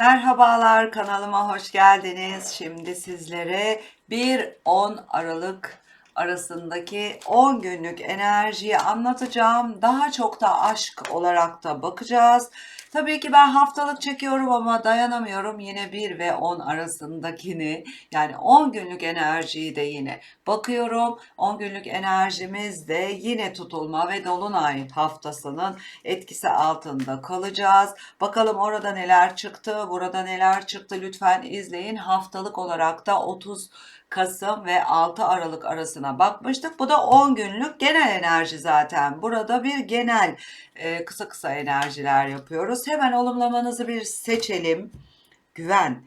Merhabalar kanalıma hoş geldiniz. Şimdi sizlere 1-10 Aralık arasındaki 10 günlük enerjiyi anlatacağım. Daha çok da aşk olarak da bakacağız. Tabii ki ben haftalık çekiyorum ama dayanamıyorum. Yine 1 ve 10 arasındakini yani 10 günlük enerjiyi de yine bakıyorum. 10 günlük enerjimiz de yine tutulma ve dolunay haftasının etkisi altında kalacağız. Bakalım orada neler çıktı, burada neler çıktı lütfen izleyin. Haftalık olarak da 30 Kasım ve 6 Aralık arasına bakmıştık. Bu da 10 günlük genel enerji zaten. Burada bir genel kısa kısa enerjiler yapıyoruz. Hemen olumlamanızı bir seçelim. Güven.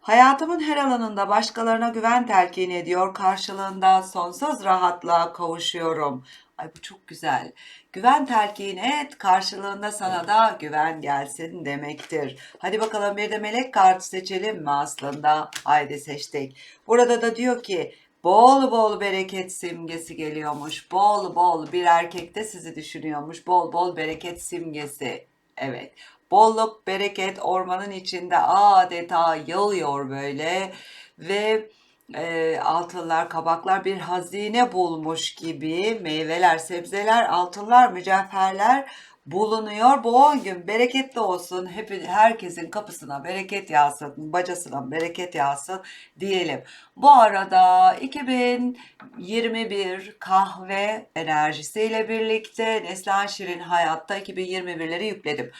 Hayatımın her alanında başkalarına güven telkin ediyor. Karşılığında sonsuz rahatlığa kavuşuyorum. Ay bu çok güzel. Güven telkin et, karşılığında sana da güven gelsin demektir. Hadi bakalım bir de melek kartı seçelim mi aslında? Haydi seçtik. Burada da diyor ki bol bol bereket simgesi geliyormuş. Bol bol bir erkek de sizi düşünüyormuş. Bol bol bereket simgesi. Evet. Bolluk, bereket ormanın içinde adeta yağıyor böyle ve e, altınlar, kabaklar bir hazine bulmuş gibi meyveler, sebzeler, altınlar, mücevherler bulunuyor. Bu 10 gün bereketli olsun. Hep, herkesin kapısına bereket yağsın, bacasına bereket yağsın diyelim. Bu arada 2021 kahve enerjisiyle birlikte Neslihan Şirin Hayat'ta 2021'leri yükledim.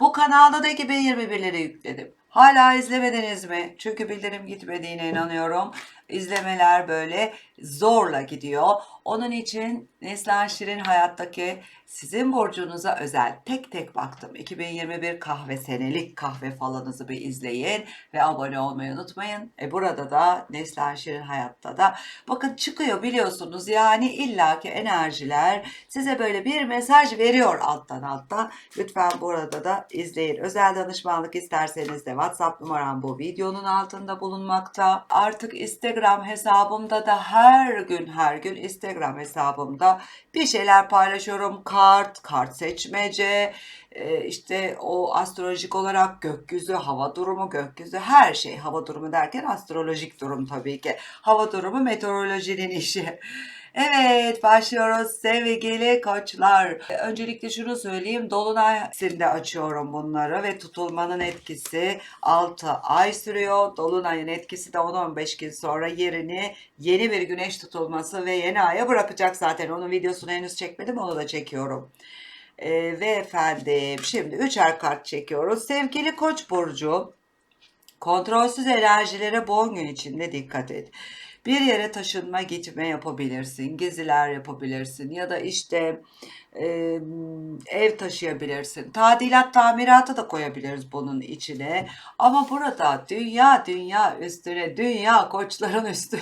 Bu kanalda da 2021'leri yükledim. Hala izlemediniz mi? Çünkü bildirim gitmediğine inanıyorum. İzlemeler böyle zorla gidiyor. Onun için Neslihan Şirin hayattaki sizin burcunuza özel tek tek baktım. 2021 kahve senelik kahve falanızı bir izleyin ve abone olmayı unutmayın. E burada da Neslihan Şirin hayatta da bakın çıkıyor biliyorsunuz yani illaki enerjiler size böyle bir mesaj veriyor alttan alttan. Lütfen burada da izleyin. Özel danışmanlık isterseniz de WhatsApp numaram bu videonun altında bulunmakta. Artık Instagram hesabımda da her gün her gün Instagram hesabımda bir şeyler paylaşıyorum. Kart, kart seçmece, e, işte o astrolojik olarak gökyüzü, hava durumu, gökyüzü her şey. Hava durumu derken astrolojik durum tabii ki. Hava durumu meteorolojinin işi. Evet başlıyoruz sevgili koçlar. Öncelikle şunu söyleyeyim. Dolunay etkisinde açıyorum bunları ve tutulmanın etkisi 6 ay sürüyor. Dolunayın etkisi de 10-15 gün sonra yerini yeni bir güneş tutulması ve yeni aya bırakacak zaten. Onun videosunu henüz çekmedim onu da çekiyorum. Ee, ve efendim şimdi üçer kart çekiyoruz. Sevgili Koç burcu kontrolsüz enerjilere bu 10 gün içinde dikkat et. Bir yere taşınma gitme yapabilirsin, geziler yapabilirsin ya da işte e, ev taşıyabilirsin. Tadilat tamiratı da koyabiliriz bunun içine. Ama burada dünya dünya üstüne, dünya koçların üstüne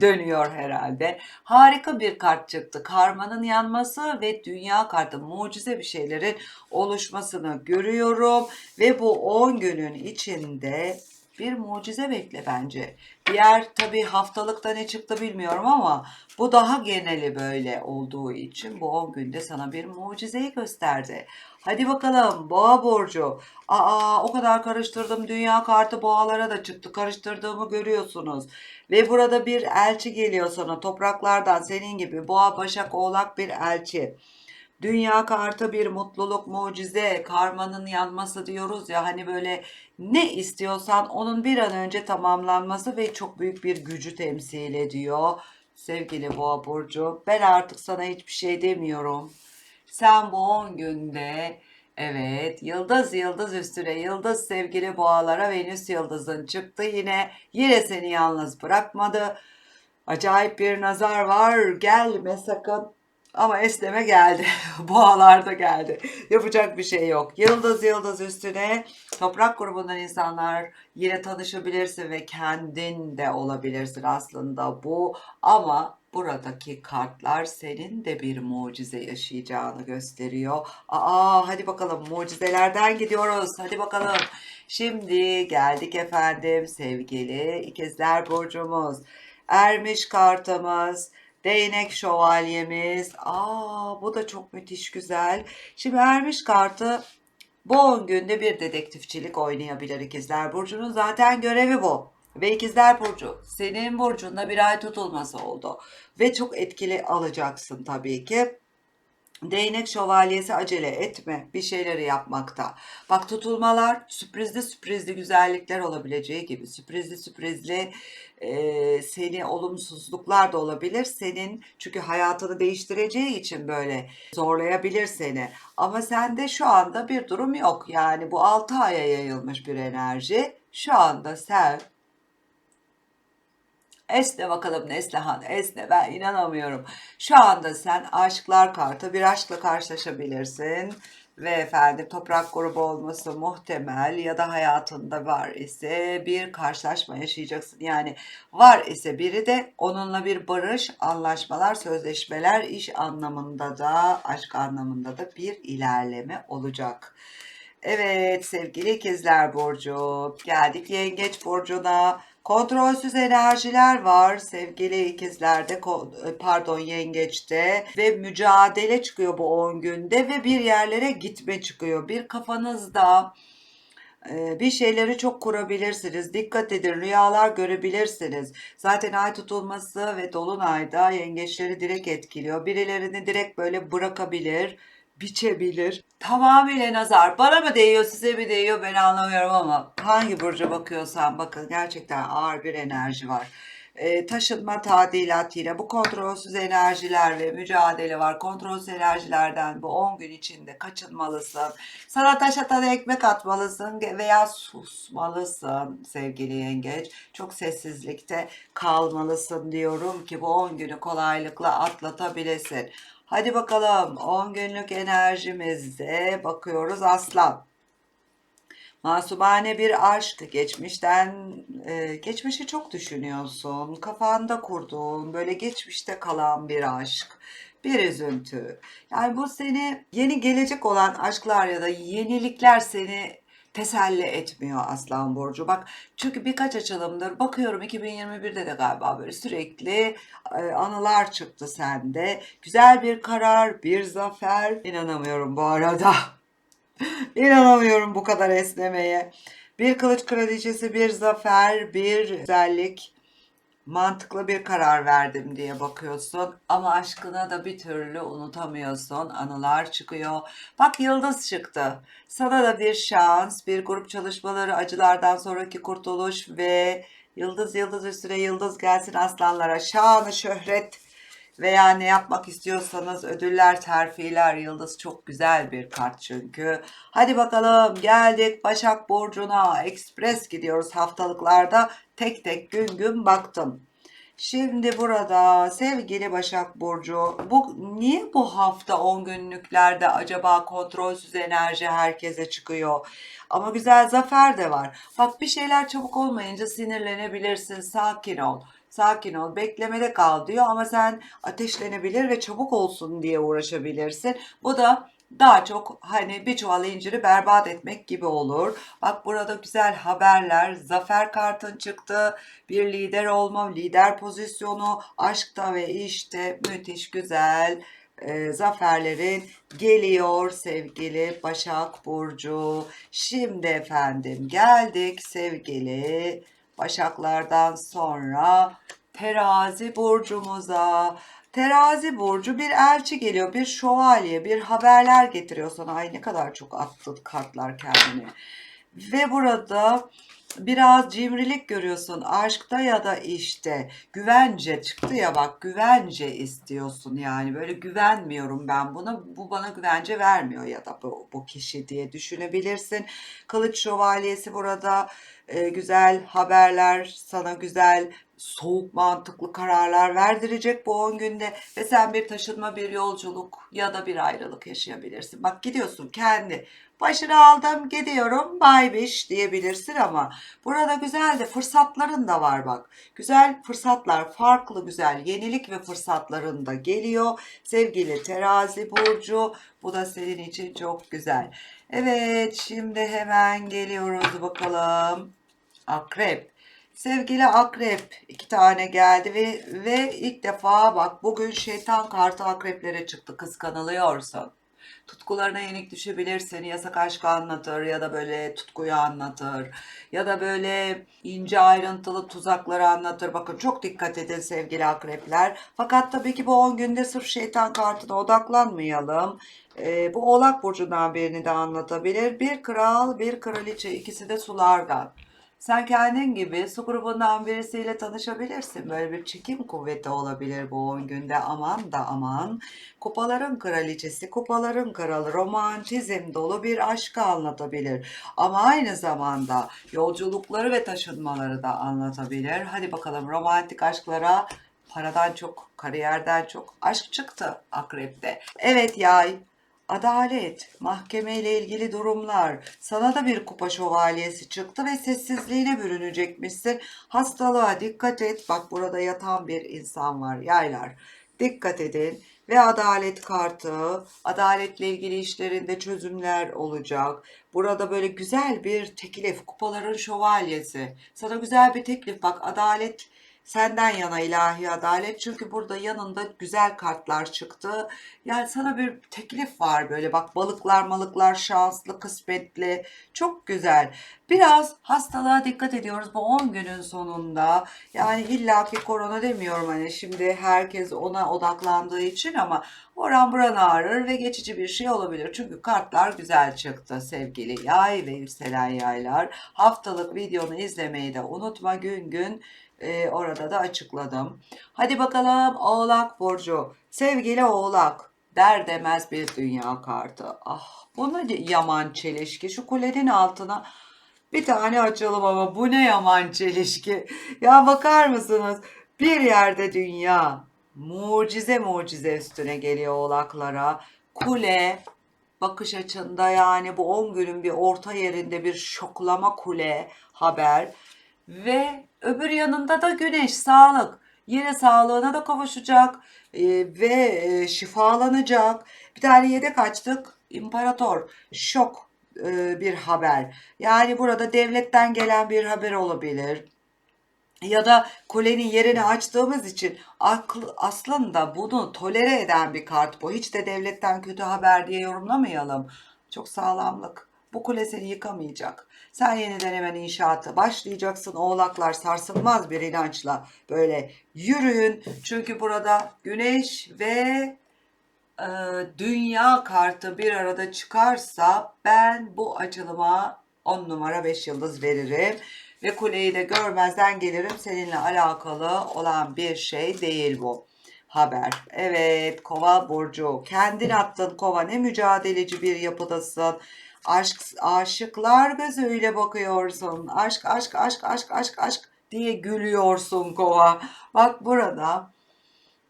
dönüyor herhalde. Harika bir kart çıktı. Karmanın yanması ve dünya kartı mucize bir şeylerin oluşmasını görüyorum. Ve bu 10 günün içinde bir mucize bekle bence. Diğer tabii haftalıkta ne çıktı bilmiyorum ama bu daha geneli böyle olduğu için bu 10 günde sana bir mucizeyi gösterdi. Hadi bakalım boğa borcu. Aa o kadar karıştırdım dünya kartı boğalara da çıktı. Karıştırdığımı görüyorsunuz. Ve burada bir elçi geliyor sana topraklardan senin gibi boğa başak oğlak bir elçi. Dünya kartı bir mutluluk, mucize, karmanın yanması diyoruz ya hani böyle ne istiyorsan onun bir an önce tamamlanması ve çok büyük bir gücü temsil ediyor. Sevgili Boğa burcu, ben artık sana hiçbir şey demiyorum. Sen bu 10 günde evet yıldız yıldız üstüne yıldız sevgili boğalara Venüs yıldızın çıktı yine yine seni yalnız bırakmadı. Acayip bir nazar var gelme sakın ama esneme geldi. Boğalarda geldi. Yapacak bir şey yok. Yıldız yıldız üstüne toprak grubundan insanlar yine tanışabilirsin ve kendin de olabilirsin aslında bu. Ama buradaki kartlar senin de bir mucize yaşayacağını gösteriyor. Aa hadi bakalım mucizelerden gidiyoruz. Hadi bakalım. Şimdi geldik efendim sevgili ikizler burcumuz. Ermiş kartımız. Değnek şövalyemiz. Aa bu da çok müthiş güzel. Şimdi ermiş kartı Bu 10 günde bir dedektifçilik oynayabilir ikizler burcunun zaten görevi bu. Ve ikizler burcu senin burcunda bir ay tutulması oldu. Ve çok etkili alacaksın tabii ki. Değnek şövalyesi acele etme bir şeyleri yapmakta. Bak tutulmalar sürprizli sürprizli güzellikler olabileceği gibi sürprizli sürprizli e, seni olumsuzluklar da olabilir. Senin çünkü hayatını değiştireceği için böyle zorlayabilir seni. Ama sende şu anda bir durum yok. Yani bu 6 aya yayılmış bir enerji. Şu anda sen Esne bakalım Neslihan, esne ben inanamıyorum. Şu anda sen aşklar kartı bir aşkla karşılaşabilirsin. Ve efendim toprak grubu olması muhtemel ya da hayatında var ise bir karşılaşma yaşayacaksın. Yani var ise biri de onunla bir barış, anlaşmalar, sözleşmeler iş anlamında da aşk anlamında da bir ilerleme olacak. Evet sevgili ikizler burcu geldik yengeç burcuna. Kontrolsüz enerjiler var sevgili ikizlerde pardon yengeçte ve mücadele çıkıyor bu 10 günde ve bir yerlere gitme çıkıyor. Bir kafanızda e, bir şeyleri çok kurabilirsiniz. Dikkat edin rüyalar görebilirsiniz. Zaten ay tutulması ve dolunayda yengeçleri direkt etkiliyor. Birilerini direkt böyle bırakabilir, biçebilir. Tamamıyla nazar. Bana mı değiyor, size mi değiyor ben anlamıyorum ama hangi burca bakıyorsan bakın gerçekten ağır bir enerji var. E, taşınma, tadilat yine bu kontrolsüz enerjiler ve mücadele var. Kontrolsüz enerjilerden bu 10 gün içinde kaçınmalısın. Sana taş atan ekmek atmalısın veya susmalısın sevgili yengeç. Çok sessizlikte kalmalısın diyorum ki bu 10 günü kolaylıkla atlatabilesin. Hadi bakalım 10 günlük enerjimizde bakıyoruz aslan. Masumane bir aşk, geçmişten, e, geçmişi çok düşünüyorsun, kafanda kurduğun, böyle geçmişte kalan bir aşk, bir üzüntü. Yani bu seni yeni gelecek olan aşklar ya da yenilikler seni teselli etmiyor Aslan Burcu. Bak çünkü birkaç açılımdır bakıyorum 2021'de de galiba böyle sürekli e, anılar çıktı sende. Güzel bir karar, bir zafer. İnanamıyorum bu arada. İnanamıyorum bu kadar esnemeye. Bir kılıç kraliçesi, bir zafer, bir güzellik. Mantıklı bir karar verdim diye bakıyorsun ama aşkına da bir türlü unutamıyorsun. Anılar çıkıyor. Bak yıldız çıktı. Sana da bir şans, bir grup çalışmaları, acılardan sonraki kurtuluş ve yıldız yıldız üstüne yıldız gelsin aslanlara. Şanı, şöhret veya ne yapmak istiyorsanız ödüller, terfiler, yıldız çok güzel bir kart çünkü. Hadi bakalım geldik Başak Burcu'na. Ekspres gidiyoruz haftalıklarda. Tek tek gün gün baktım. Şimdi burada sevgili Başak Burcu, bu niye bu hafta 10 günlüklerde acaba kontrolsüz enerji herkese çıkıyor? Ama güzel zafer de var. Bak bir şeyler çabuk olmayınca sinirlenebilirsin. Sakin ol. Sakin ol, beklemede kal diyor ama sen ateşlenebilir ve çabuk olsun diye uğraşabilirsin. Bu da daha çok hani bir çuval inciri berbat etmek gibi olur. Bak burada güzel haberler, zafer kartın çıktı, bir lider olma, lider pozisyonu, aşkta ve işte müthiş güzel e, zaferlerin geliyor sevgili Başak Burcu. Şimdi efendim geldik sevgili Başaklardan sonra terazi burcumuza. Terazi burcu bir elçi geliyor, bir şövalye, bir haberler getiriyor sana. Ay ne kadar çok attı kartlar kendini. Ve burada biraz cimrilik görüyorsun aşkta ya da işte. Güvence çıktı ya bak güvence istiyorsun yani. Böyle güvenmiyorum ben buna. Bu bana güvence vermiyor ya da bu, bu kişi diye düşünebilirsin. Kılıç şövalyesi burada e, güzel haberler sana güzel soğuk mantıklı kararlar verdirecek bu 10 günde ve sen bir taşınma bir yolculuk ya da bir ayrılık yaşayabilirsin. Bak gidiyorsun kendi başını aldım gidiyorum baybiş diyebilirsin ama burada güzel de fırsatların da var bak. Güzel fırsatlar farklı güzel yenilik ve fırsatların da geliyor. Sevgili terazi burcu bu da senin için çok güzel. Evet şimdi hemen geliyoruz bakalım. Akrep. Sevgili akrep iki tane geldi ve, ve ilk defa bak bugün şeytan kartı akreplere çıktı kıskanılıyorsun. Tutkularına yenik düşebilirsin. Yasak aşkı anlatır ya da böyle tutkuyu anlatır. Ya da böyle ince ayrıntılı tuzakları anlatır. Bakın çok dikkat edin sevgili akrepler. Fakat tabii ki bu 10 günde sırf şeytan kartına odaklanmayalım. Ee, bu Oğlak Burcu'ndan birini de anlatabilir. Bir kral, bir kraliçe. ikisi de sulardan. Sen kendin gibi su grubundan birisiyle tanışabilirsin. Böyle bir çekim kuvveti olabilir bu 10 günde. Aman da aman. Kupaların kraliçesi, kupaların kralı, romantizm dolu bir aşkı anlatabilir. Ama aynı zamanda yolculukları ve taşınmaları da anlatabilir. Hadi bakalım romantik aşklara paradan çok, kariyerden çok aşk çıktı akrepte. Evet yay, Adalet, mahkemeyle ilgili durumlar, sana da bir kupa şövalyesi çıktı ve sessizliğine bürünecekmişsin. Hastalığa dikkat et. Bak burada yatan bir insan var yaylar. Dikkat edin. Ve adalet kartı, adaletle ilgili işlerinde çözümler olacak. Burada böyle güzel bir teklif, kupaların şövalyesi. Sana güzel bir teklif bak adalet Senden yana ilahi adalet çünkü burada yanında güzel kartlar çıktı. Yani sana bir teklif var böyle bak balıklar malıklar şanslı kısmetli çok güzel. Biraz hastalığa dikkat ediyoruz bu 10 günün sonunda. Yani illaki korona demiyorum hani şimdi herkes ona odaklandığı için ama oran buran ağrır ve geçici bir şey olabilir. Çünkü kartlar güzel çıktı sevgili yay ve yükselen yaylar. Haftalık videonu izlemeyi de unutma gün gün e, orada da açıkladım. Hadi bakalım Oğlak Burcu. Sevgili Oğlak der demez bir dünya kartı. Ah bu ne yaman çelişki. Şu kulenin altına bir tane açalım ama bu ne yaman çelişki. Ya bakar mısınız? Bir yerde dünya mucize mucize üstüne geliyor oğlaklara. Kule bakış açında yani bu 10 günün bir orta yerinde bir şoklama kule haber. Ve öbür yanında da güneş, sağlık. Yine sağlığına da kavuşacak e, ve e, şifalanacak. Bir tane yedek açtık. İmparator. Şok e, bir haber. Yani burada devletten gelen bir haber olabilir. Ya da kulenin yerini açtığımız için akl, aslında bunu tolere eden bir kart bu. Hiç de devletten kötü haber diye yorumlamayalım. Çok sağlamlık. Bu kule seni yıkamayacak. Sen yeniden hemen inşaata başlayacaksın. Oğlaklar sarsılmaz bir inançla böyle yürüyün. Çünkü burada güneş ve e, dünya kartı bir arada çıkarsa ben bu açılıma 10 numara 5 yıldız veririm. Ve kuleyi de görmezden gelirim. Seninle alakalı olan bir şey değil bu haber. Evet kova burcu. Kendin attın kova ne mücadeleci bir yapıdasın. Aşk, aşıklar gözüyle bakıyorsun. Aşk, aşk, aşk, aşk, aşk, aşk diye gülüyorsun kova. Bak burada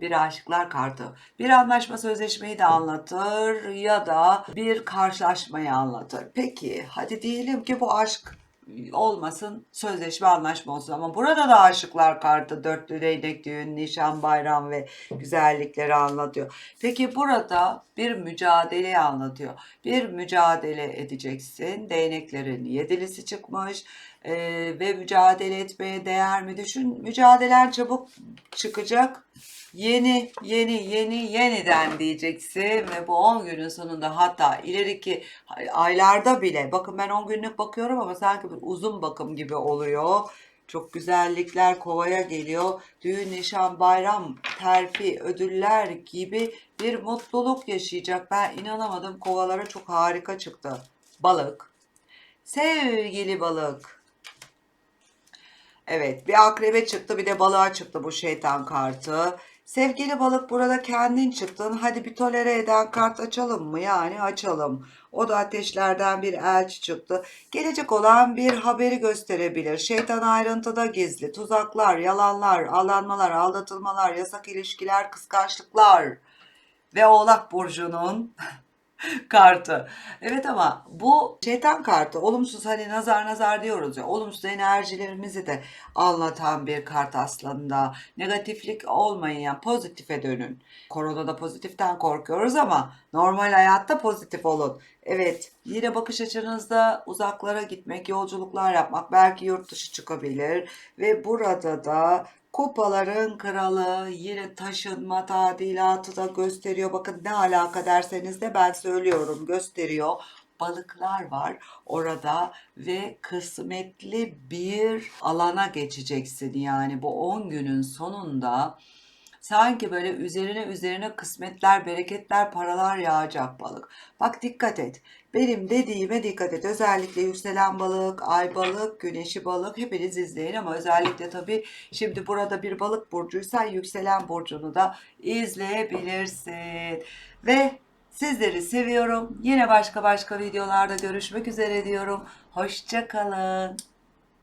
bir aşıklar kartı. Bir anlaşma sözleşmeyi de anlatır ya da bir karşılaşmayı anlatır. Peki hadi diyelim ki bu aşk olmasın sözleşme anlaşma olsun ama burada da aşıklar kartı dörtlü değnek düğün nişan bayram ve güzellikleri anlatıyor. Peki burada bir mücadeleyi anlatıyor. Bir mücadele edeceksin. Değneklerin yedilisi çıkmış ee, ve mücadele etmeye değer mi? Düşün mücadelen çabuk çıkacak. Yeni, yeni, yeni, yeniden diyeceksin ve bu 10 günün sonunda hatta ileriki aylarda bile bakın ben 10 günlük bakıyorum ama sanki bir uzun bakım gibi oluyor. Çok güzellikler kovaya geliyor. Düğün, nişan, bayram, terfi, ödüller gibi bir mutluluk yaşayacak. Ben inanamadım kovalara çok harika çıktı. Balık. Sevgili balık. Evet bir akrebe çıktı bir de balığa çıktı bu şeytan kartı. Sevgili balık burada kendin çıktın. Hadi bir tolere eden kart açalım mı? Yani açalım. O da ateşlerden bir elçi çıktı. Gelecek olan bir haberi gösterebilir. Şeytan ayrıntıda gizli. Tuzaklar, yalanlar, alanmalar, aldatılmalar, yasak ilişkiler, kıskançlıklar. Ve Oğlak Burcu'nun kartı. Evet ama bu şeytan kartı olumsuz hani nazar nazar diyoruz ya olumsuz enerjilerimizi de anlatan bir kart aslında. Negatiflik olmayın yani pozitife dönün. Koronada pozitiften korkuyoruz ama normal hayatta pozitif olun. Evet, yine bakış açınızda uzaklara gitmek, yolculuklar yapmak, belki yurt dışı çıkabilir ve burada da kupaların kralı yine taşınma tadilatı da gösteriyor. Bakın ne alaka derseniz de ben söylüyorum gösteriyor. Balıklar var orada ve kısmetli bir alana geçeceksin yani bu 10 günün sonunda Sanki böyle üzerine üzerine kısmetler, bereketler, paralar yağacak balık. Bak dikkat et. Benim dediğime dikkat et. Özellikle yükselen balık, ay balık, güneşi balık hepiniz izleyin ama özellikle tabii şimdi burada bir balık burcuysan yükselen burcunu da izleyebilirsin. Ve sizleri seviyorum. Yine başka başka videolarda görüşmek üzere diyorum. Hoşça kalın.